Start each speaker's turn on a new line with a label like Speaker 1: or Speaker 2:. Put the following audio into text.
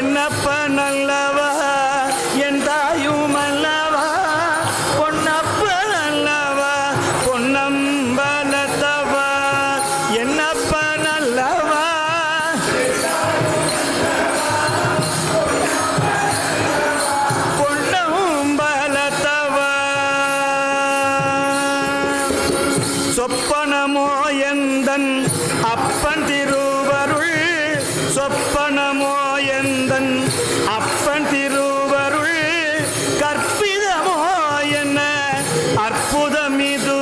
Speaker 1: என்னப்ப நல்லவா? என் தாயும் அல்லவா? பொன்னப்ப நல்லவா? பொன்னம்பலத்தவா என்னப்ப நல்லவா? பொன்னம்பலத்தவா சொப்பனமோ எந்தன் அப்பன் திரு அப்பன் திருவருள் கற்பிதமோ என்ன? அற்புதமிது